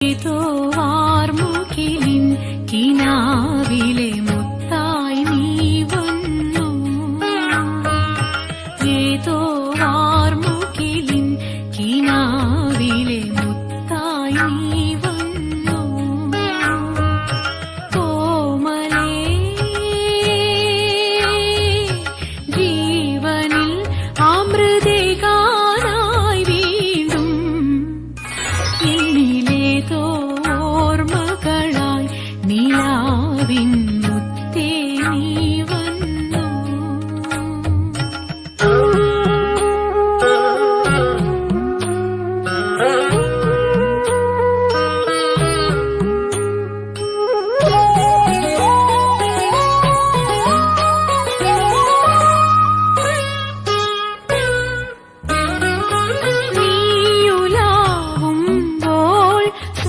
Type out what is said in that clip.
ഏതോ വാർമുകിലിൻ കിനാവിൽ